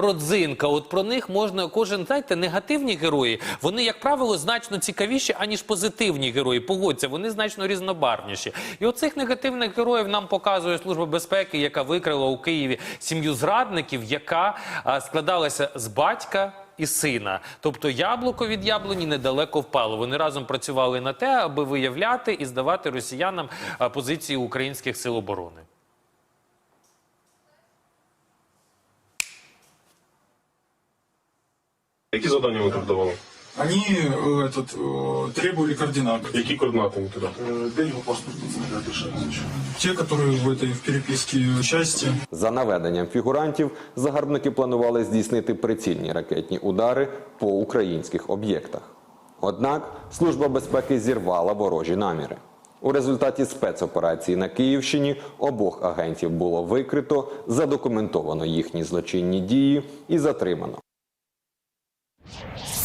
родзинка. От про них можна кожен знаєте, негативні герої. Вони, як правило, значно цікавіші, аніж позитивні герої. Погодься, вони значно різнобарвніші. І оцих негативних героїв нам показує служба безпеки, яка викрила у Києві сім'ю зрадників, яка складалася з батька. І сина, тобто яблуко від яблуні недалеко впало. Вони разом працювали на те, аби виявляти і здавати росіянам позиції українських сил оборони. Які завдання ви тут давали? Они э, этот, э, требовали координаты. Які координати ви туди? Э, Дай его паспорт, Те, которые в этой в переписке части. За наведенням фігурантів, загарбники планували здійснити прицільні ракетні удари по українських об'єктах. Однак Служба безпеки зірвала ворожі наміри. У результаті спецоперації на Київщині обох агентів було викрито, задокументовано їхні злочинні дії і затримано. Thank you.